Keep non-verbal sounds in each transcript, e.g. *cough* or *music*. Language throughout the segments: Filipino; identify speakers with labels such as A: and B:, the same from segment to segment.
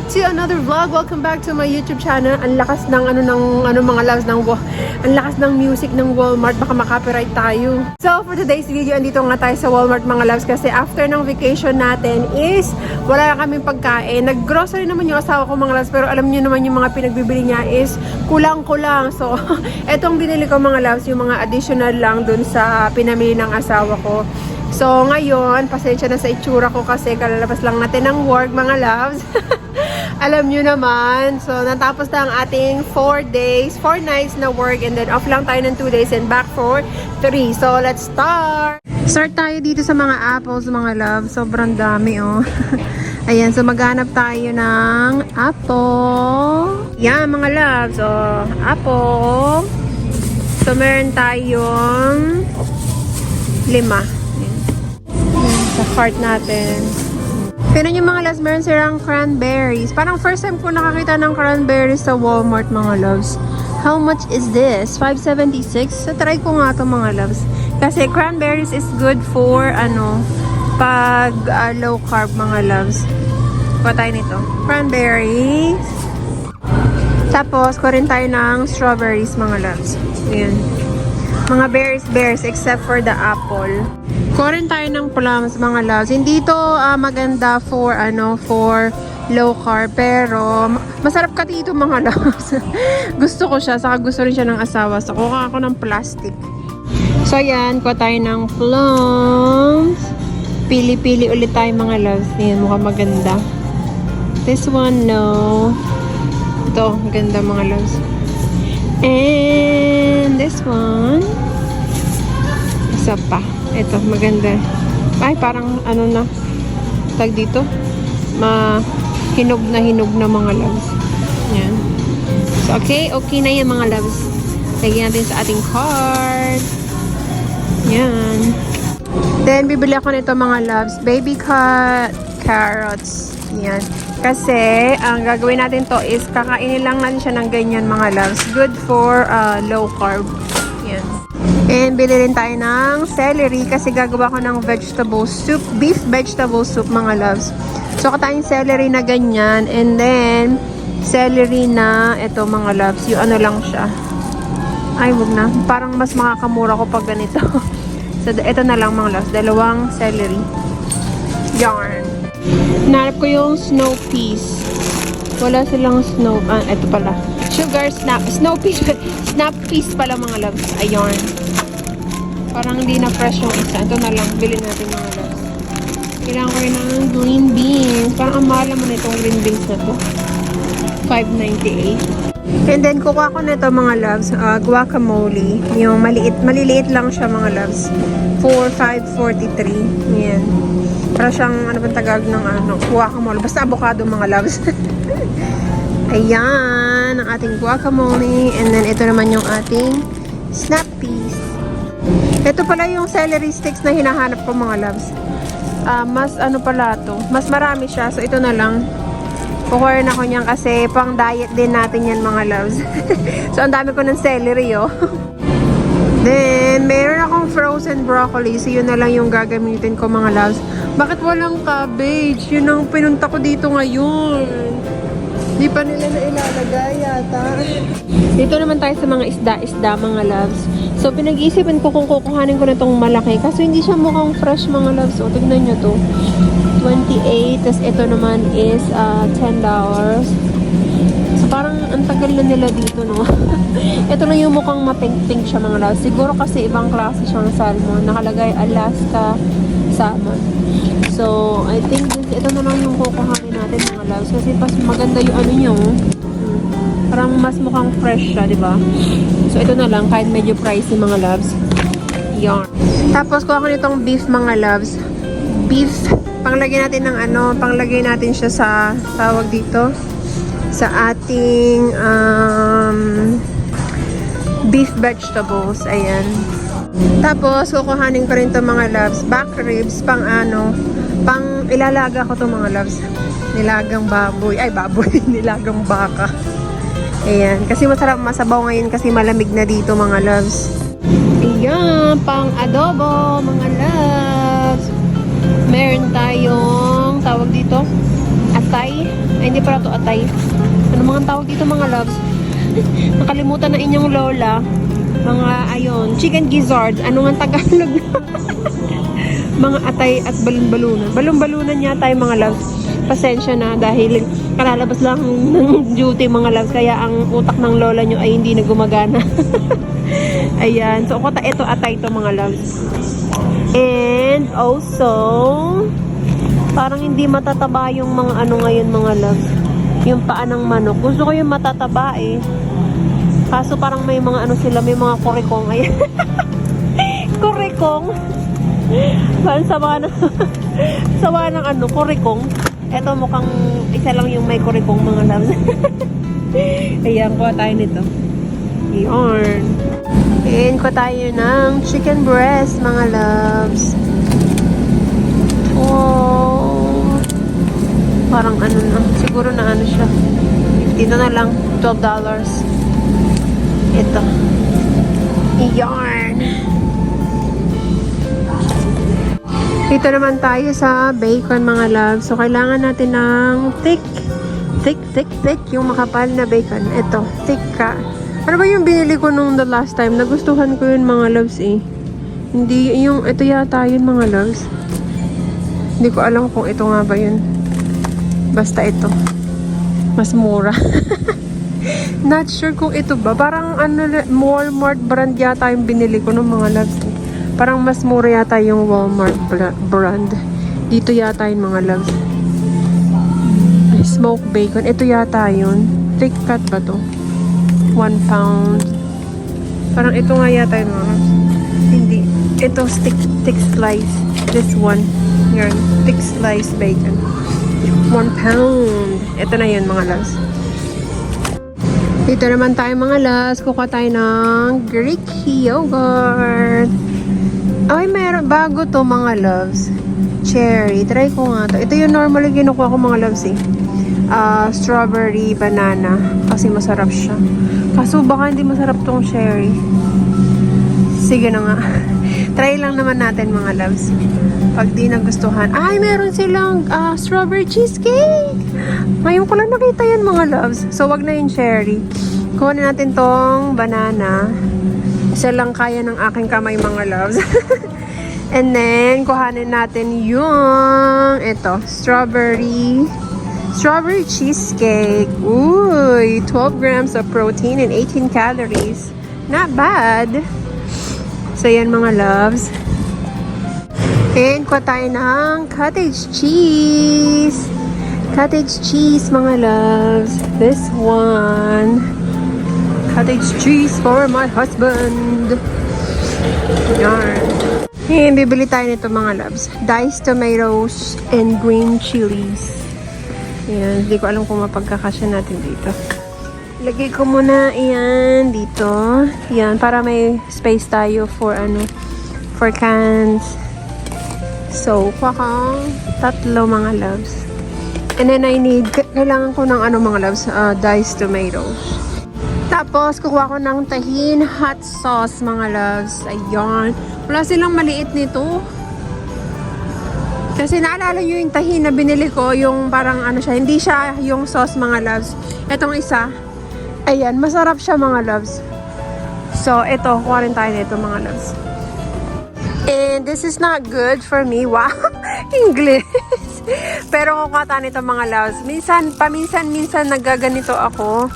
A: back to another vlog. Welcome back to my YouTube channel. Ang lakas ng ano ng ano mga loves ng ang lakas ng music ng Walmart. Baka makapiright tayo. So for today's video, andito nga tayo sa Walmart mga loves kasi after ng vacation natin is wala na kaming pagkain. Nag-grocery naman yung asawa ko mga loves pero alam niyo naman yung mga pinagbibili niya is kulang-kulang. So *laughs* etong binili ko mga loves, yung mga additional lang dun sa pinamili ng asawa ko. So, ngayon, pasensya na sa itsura ko kasi kalalabas lang natin ng work, mga loves. *laughs* Alam nyo naman. So, natapos na ang ating 4 days, 4 nights na work and then off lang tayo ng 2 days and back for 3. So, let's start! Start tayo dito sa mga apples, mga loves. Sobrang dami, oh. *laughs* Ayan, so maghanap tayo ng apple. Yan, mga loves. Oh, apple. So, meron tayong lima. Yan, sa cart natin. Pero yung mga loves, meron silang cranberries. Parang first time ko nakakita ng cranberries sa Walmart, mga loves. How much is this? 576? So, try ko nga to mga loves. Kasi cranberries is good for, ano, pag ah, low carb, mga loves. Patay nito. Cranberries. Tapos, ko rin tayo ng strawberries, mga loves. Ayan. Mga berries, berries, except for the apple. Kuha tayo ng plums, mga loves. Hindi to ah, maganda for, ano, for low carb. Pero, ma- masarap ka dito, mga *laughs* loves. gusto ko siya. Saka gusto rin siya ng asawa. So, kuha ako ng plastic. So, ayan. Kuha tayo ng plums. Pili-pili ulit tayo, mga loves. Ayan, mukhang maganda. This one, no. Ito, ganda mga loves. And this one. Isa pa. Ito, maganda. Ay, parang ano na. Tag dito. Ma hinog na hinog na mga loves. Yan. So, okay. Okay na yan mga loves. Lagyan natin sa ating card. Yan. Then, bibili ako nito mga loves. Baby cut carrots. Yan. Kasi, ang gagawin natin to is kakainin lang natin siya ng ganyan mga loves. Good for uh, low carb. And bili rin tayo ng celery kasi gagawa ko ng vegetable soup, beef vegetable soup mga loves. So, katayong celery na ganyan. And then, celery na, ito mga loves, yung ano lang siya. Ay, wag na. Parang mas makakamura ko pag ganito. *laughs* so, ito na lang mga loves. Dalawang celery. Yarn. Nanap ko yung snow peas. Wala silang snow... Ah, ito pala. Sugar snap... Snow peas. *laughs* snap peas pala mga loves. Ayun. Parang hindi na fresh yung isa. Ito na lang. Bilhin natin mga loves. Kailangan ko rin ng green beans. Parang ang mahal naman itong green beans na to. 5.98. And then, kukuha ko nito mga loves, uh, guacamole. Yung maliit, maliliit lang siya mga loves. For 5.43. Yan. Para siyang, ano bang tagalog ng ano, guacamole. Basta avocado mga loves. *laughs* Ayan, ang ating guacamole. And then, ito naman yung ating snap peas. Ito pala yung celery sticks na hinahanap ko mga loves. Ah, mas ano pala to. Mas marami siya. So, ito na lang. Kukuha rin ako niyan kasi pang diet din natin yan mga loves. *laughs* so, ang dami ko ng celery, oh. *laughs* Then, meron akong frozen broccoli. So, yun na lang yung gagamitin ko mga loves. Bakit walang cabbage? Yun ang pinunta ko dito ngayon. Di pa nila na ilalagay yata. Dito naman tayo sa mga isda-isda mga loves. So, pinag-iisipan ko kung kukuhanin ko na itong malaki. Kaso hindi siya mukhang fresh mga loves. O, tignan nyo to. 28. Tapos ito naman is uh, $10. So, parang ang tagal na nila dito, no? *laughs* ito lang yung mukhang mapink-pink siya mga loves. Siguro kasi ibang klase siyang salmon. Nakalagay Alaska salmon. So, I think this, ito na lang yung kukuhanin natin mga loves. Kasi pas maganda yung ano. Mm. Parang mas mukhang fresh siya, di ba? So, ito na lang, kahit medyo pricey mga loves. Yarn. Tapos, kuha ko nitong beef mga loves. Beef. Panglagay natin ng ano, panglagay natin siya sa, tawag dito, sa ating, um, beef vegetables. Ayan. Tapos, kukuhanin ko rin to mga loves. Back ribs, pang ano, pang ilalaga ko to mga loves. Nilagang baboy. Ay, baboy. *laughs* Nilagang baka. Ayan. Kasi masarap masabaw ngayon kasi malamig na dito mga loves. Ayan. Pang adobo mga loves. Meron tayong tawag dito. Ata atay. Ay, hindi pala to atay. Ano mga tawag dito mga loves? *laughs* Nakalimutan na inyong lola. Mga, ayun, chicken gizzards. Ano nga Tagalog? *laughs* mga atay at balon-balunan. Balon-balunan yata yung mga loves. Pasensya na dahil kalalabas lang ng duty mga loves. Kaya ang utak ng lola nyo ay hindi na gumagana. *laughs* Ayan. So, kota, ito atay to mga loves. And also, parang hindi matataba yung mga ano ngayon mga loves. Yung paa ng manok. Gusto ko yung matataba eh. Kaso parang may mga ano sila, may mga kurikong. Ayan. *laughs* kurikong. Parang sama na. *laughs* sama ng ano, kurikong. Ito mukhang isa lang yung may kurikong mga loves. *laughs* Ayan, kuha tayo nito. Yarn. Ayan, kuha tayo ng chicken breast, mga loves. Wow. Parang ano na, siguro na ano siya. Dito na lang, $12. Ito. Yarn. Dito naman tayo sa bacon mga loves. So, kailangan natin ng thick, thick, thick, thick, yung makapal na bacon. Ito, thick ka. Ano ba yung binili ko nung the last time? Nagustuhan ko yun mga loves eh. Hindi, yung, ito yata yun mga loves. Hindi ko alam kung ito nga ba yun. Basta ito. Mas mura. *laughs* Not sure kung ito ba. Parang ano, Walmart brand yata yung binili ko nung mga loves. Parang mas mura yata yung Walmart bra- brand. Dito yata yung mga loves. Smoked bacon. Ito yata yun. Thick cut ba to? One pound. Parang ito nga yata yung mga. Hindi. Ito stick, thick slice. This one. Yan. Thick slice bacon. One pound. Ito na yun mga loves. Dito naman tayo mga loves. Kukuha tayo ng Greek yogurt. Ay, meron. Bago to mga loves. Cherry. Try ko nga to. Ito yung normally kinukuha ko mga loves eh. Ah, strawberry banana. Kasi masarap siya. Kaso baka hindi masarap tong cherry. Sige na nga. *laughs* Try lang naman natin mga loves. Pag di nagustuhan. Ay, meron silang ah, strawberry cheesecake. Ngayon ko lang nakita yan mga loves. So, wag na yung cherry. Kuhanin natin tong banana. Isa lang kaya ng aking kamay mga loves. *laughs* And then, kuhanin natin yung ito, strawberry strawberry cheesecake. Uy, 12 grams of protein and 18 calories. Not bad. So, yan mga loves. And kuha tayo ng cottage cheese. Cottage cheese, mga loves. This one. Cottage cheese for my husband. Yarn. And bibili tayo nito mga loves. Diced tomatoes and green chilies. Ayan, hindi ko alam kung mapagkakasya natin dito. Lagay ko muna iyan dito. Yan, para may space tayo for ano, for cans. So, kuha tatlo mga loves. And then I need, kailangan ko ng ano mga loves, uh, diced tomatoes. Tapos, kukuha ko ng tahin hot sauce, mga loves. Ayan. Wala silang maliit nito. Kasi naalala nyo yung tahin na binili ko, yung parang ano siya, hindi siya yung sauce, mga loves. Itong isa, ayan, masarap siya, mga loves. So, ito, kuha rin tayo nito, mga loves. And this is not good for me. Wow! *laughs* English! *laughs* Pero kukuha tayo nito, mga loves. Minsan, paminsan-minsan nagaganito ako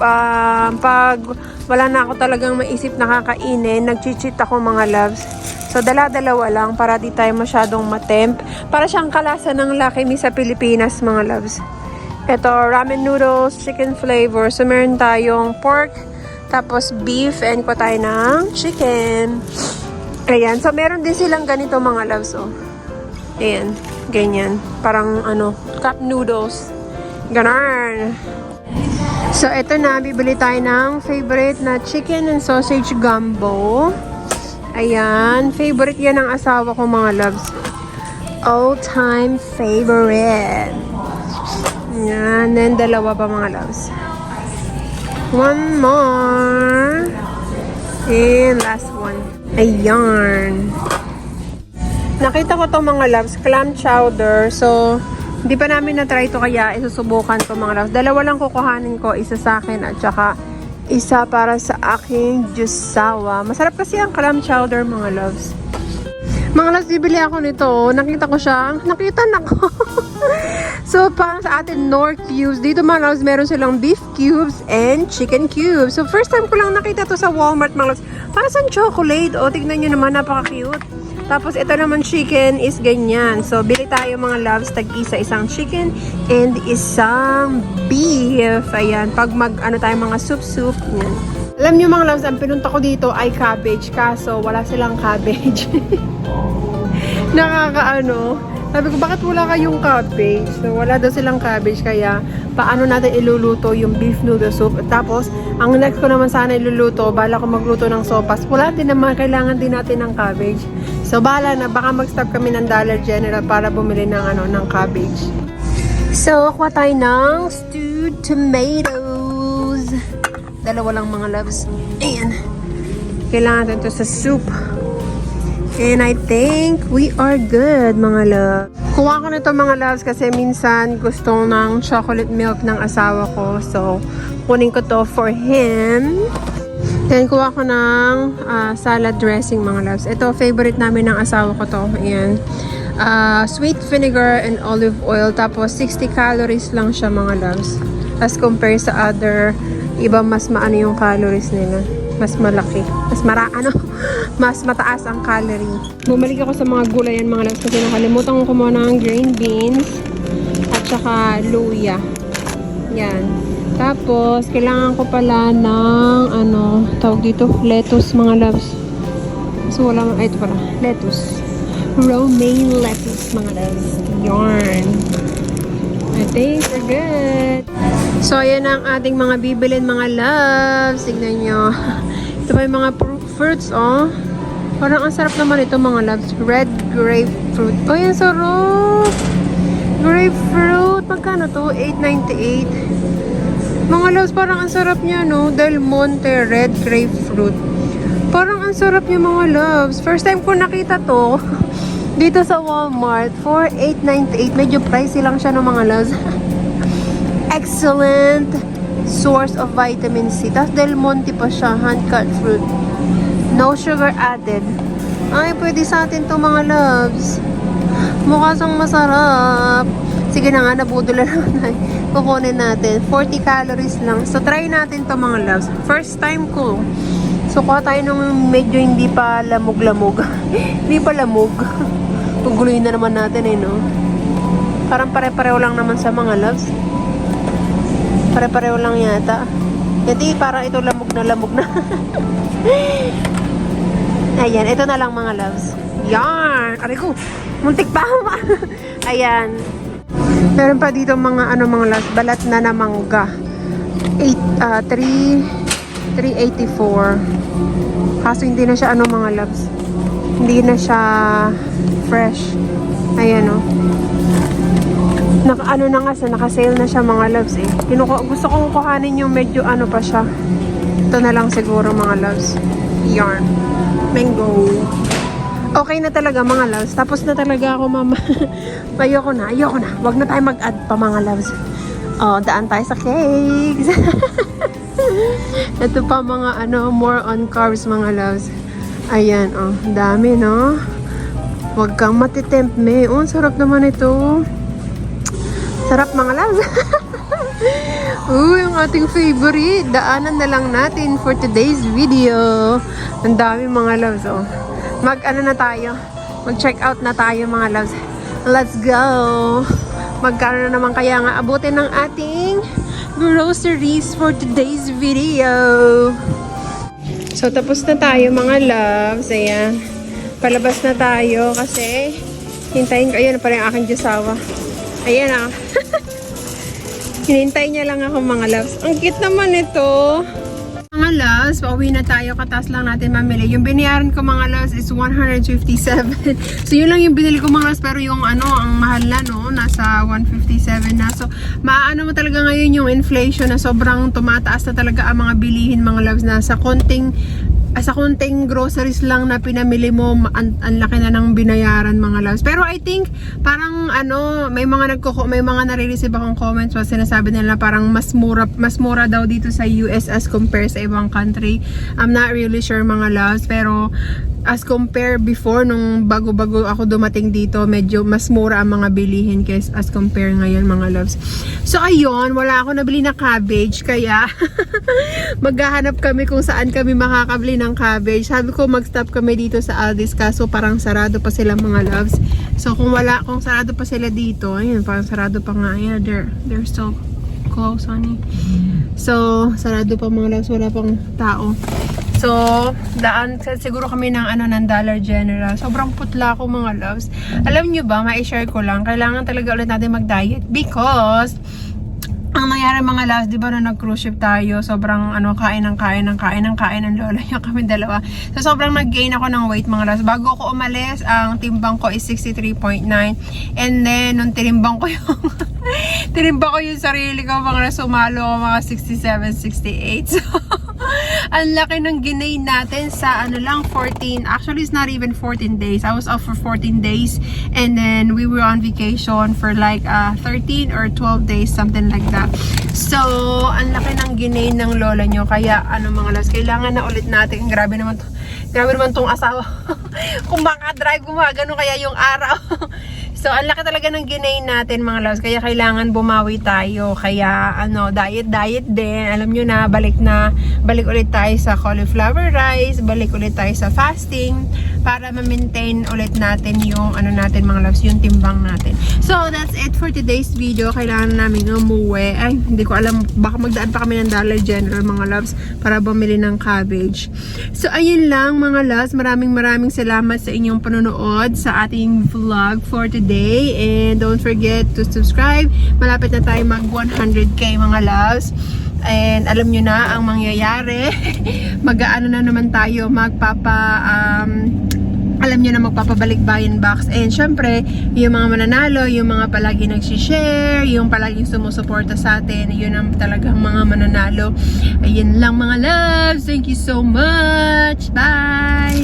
A: pa pag wala na ako talagang maisip na kakainin, nag-cheat ako mga loves. So, dala-dalawa lang para di tayo masyadong matemp. Para siyang kalasa ng Lucky Me sa Pilipinas, mga loves. Ito, ramen noodles, chicken flavor. So, meron tayong pork, tapos beef, and ko tayo ng chicken. Ayan. So, meron din silang ganito, mga loves, oh. Ayan. Ganyan. Parang, ano, cup noodles. Ganon. So, ito na. Bibili tayo ng favorite na chicken and sausage gumbo. Ayan. Favorite yan ng asawa ko, mga loves. All-time favorite. Ayan. Then, dalawa pa, mga loves. One more. And last one. Ayan. Nakita ko to mga loves, clam chowder. So, Hindi pa namin na-try to kaya isusubukan ko mga loves. Dalawa lang kukuhanin ko. Isa sa akin at saka isa para sa aking jusawa. Masarap kasi ang clam chowder mga loves. Mga loves, bibili ako nito. Nakita ko siya. Nakita na ko. *laughs* so, parang sa atin, Nor cubes. Dito mga loves, meron silang beef cubes and chicken cubes. So, first time ko lang nakita to sa Walmart mga loves. Para sa chocolate. O, tignan nyo naman, napaka-cute. Tapos, ito naman chicken is ganyan. So, bili tayo mga loves, tag-isa isang chicken and isang beef. Ayan, pag mag, ano tayo, mga soup-soup. Yan. Alam niyo mga loves, ang pinunta ko dito ay cabbage. Kaso, wala silang cabbage. *laughs* Nakakaano. Sabi ko, bakit wala kayong cabbage? So, wala daw silang cabbage, kaya paano natin iluluto yung beef noodle soup? Tapos, ang next ko naman sana iluluto, bala ko magluto ng sopas. Wala din naman, kailangan din natin ng cabbage. So, bala na, baka mag-stop kami ng Dollar General para bumili ng, ano, ng cabbage. So, kuha tayo ng stewed tomatoes. Dalawa lang mga loves. Ayan. Kailangan natin to sa soup. And I think we are good, mga love. Kuha ko nito mga loves kasi minsan gusto ng chocolate milk ng asawa ko. So, kunin ko to for him. Then, kuha ko ng ah, salad dressing, mga loves. Ito, favorite namin ng asawa ko to. Ayan. Ah, sweet vinegar and olive oil. Tapos, 60 calories lang siya, mga loves. As compared sa other, iba mas maano yung calories nila. Mas malaki. Mas mara, ano, *laughs* mas mataas ang calorie. Bumalik ako sa mga gulayan, mga loves, kasi nakalimutan ko kumuha ng green beans at saka luya. Yan. Tapos, kailangan ko pala ng, tawag dito, lettuce, mga loves. So, wala, ay, ito pala, lettuce. Romaine lettuce, mga loves. Yarn. I think we're good. So, ayan ang ating mga bibilin, mga loves. Tignan nyo. *laughs* Ito pa yung mga fruits, oh. Parang ang sarap naman ito, mga loves. Red grapefruit. Oh, yan, sarap. Grapefruit. Magkano to? 8.98. Mga loves, parang ang sarap niya, no? Del Monte Red Grapefruit. Parang ang sarap niya, mga loves. First time ko nakita to. *laughs* Dito sa Walmart. For 8.98. Medyo pricey lang siya, no, mga loves. *laughs* Excellent source of vitamin C. Tapos Del Monte pa siya. Hand-cut fruit. No sugar added. Ay, pwede sa atin to mga loves. Mukha sang masarap. Sige na nga, nabudol na naman. *laughs* Kukunin natin. 40 calories lang. So, try natin to mga loves. First time ko. So, kuha tayo nung medyo hindi pa lamog-lamog. *laughs* hindi pa lamog. *laughs* Paguluyin na naman natin eh, no? Parang pare-pareho lang naman sa mga loves. Pare-pareho lang yata. Hindi, parang ito lamog na lamog na. *laughs* Ayan, ito na lang mga loves. Yarn! Aray ko, muntik pa. Ayan. Meron pa dito mga ano mga loves, balat na na mangga. 8, ah 3, 384. Kaso hindi na siya ano mga loves. Hindi na siya fresh. Ayan o. Naka ano na nga sa naka-sale na siya mga loves eh. Kinuko, gusto kong kuhanin yung medyo ano pa siya. Ito na lang siguro mga loves. Yarn. Mango. Okay na talaga mga loves. Tapos na talaga ako mama. *laughs* ayoko na, ayoko na. Wag na tayo mag-add pa mga loves. Oh, daan tayo sa cakes. *laughs* Ito pa mga ano, more on carbs mga loves. Ayan, oh, dami no. Huwag kang matitempt me. Oh, sarap naman ito. Sarap mga loves. *laughs* Uy, ang ating favorite. Daanan na lang natin for today's video. Ang dami mga loves, oh. Mag, ano na tayo? Mag-check out na tayo mga loves. Let's go! Magkano na naman kaya nga abutin ng ating groceries for today's video. So, tapos na tayo mga loves. Ayan. Palabas na tayo kasi hintayin ko. Ayan pa rin aking jusawa. Ayan ah. *laughs* Hinintay niya lang ako mga loves. Ang cute naman ito. Mga loves, pauwi na tayo. Katas lang natin mamili. Yung binayaran ko mga loves is 157. *laughs* so yun lang yung binili ko mga loves. Pero yung ano, ang mahal na no, nasa 157 na. So maaano mo talaga ngayon yung inflation na sobrang tumataas na talaga ang mga bilihin mga loves na sa konting as a konting groceries lang na pinamili mo, ang, ang laki na ng binayaran mga loves. Pero I think, parang ano, may mga nagko may mga nare-receive akong comments pa sinasabi nila parang mas mura, mas mura daw dito sa US as compare sa ibang country. I'm not really sure mga loves, pero as compare before nung bago-bago ako dumating dito, medyo mas mura ang mga bilihin kaysa as compare ngayon mga loves. So ayun, wala ako nabili na cabbage kaya *laughs* maghahanap kami kung saan kami makakabili ng cabbage. Sabi ko mag-stop kami dito sa Aldi's kaso parang sarado pa sila mga loves. So kung wala, kung sarado pa sila dito, ayun, parang sarado pa nga. Yeah, they're, they're still close, honey. So, sarado pa mga loves, wala pang tao. So, daan siguro kami ng ano ng Dollar General. Sobrang putla ko mga loves. Alam nyo ba, ma-share ko lang, kailangan talaga ulit natin mag-diet because ang nangyari mga loves, di ba na nag-cruise ship tayo, sobrang ano, kain ng kain ng kain ng kain ng lola niya *laughs* kami dalawa. So sobrang nag-gain ako ng weight mga loves. Bago ako umalis, ang timbang ko is 63.9 and then nung tinimbang ko yung *laughs* tinimbang ko yung sarili ko mga loves, sumalo ako mga 67, 68. *laughs* So ang laki ng ginain natin sa ano lang 14 actually it's not even 14 days. I was off for 14 days. And then we were on vacation for like uh, 13 or 12 days something like that. So ang laki ng ginain ng lola nyo. Kaya ano mga las kailangan na ulit natin. Grabe naman to grabe naman tong asawa. *laughs* Kung baka drive gumagano kaya yung araw *laughs* So, ang laki talaga ng ginain natin mga loves. Kaya kailangan bumawi tayo. Kaya, ano, diet, diet din. Alam nyo na, balik na, balik ulit tayo sa cauliflower rice. Balik ulit tayo sa fasting. Para ma-maintain ulit natin yung, ano natin mga loves, yung timbang natin. So, that's it for today's video. Kailangan namin umuwi. Ay, hindi ko alam. Baka magdaan pa kami ng Dollar General mga loves para bumili ng cabbage. So, ayun lang mga loves. Maraming maraming salamat sa inyong panonood sa ating vlog for today. And don't forget to subscribe. Malapit na tayo mag 100k mga loves. And alam nyo na ang mangyayari. *laughs* Mag-ano na naman tayo, magpapa um, alam nyo na magpapabalik bayan box and syempre yung mga mananalo yung mga palagi nagsishare yung palaging sumusuporta sa atin yun ang talagang mga mananalo ayun lang mga loves thank you so much bye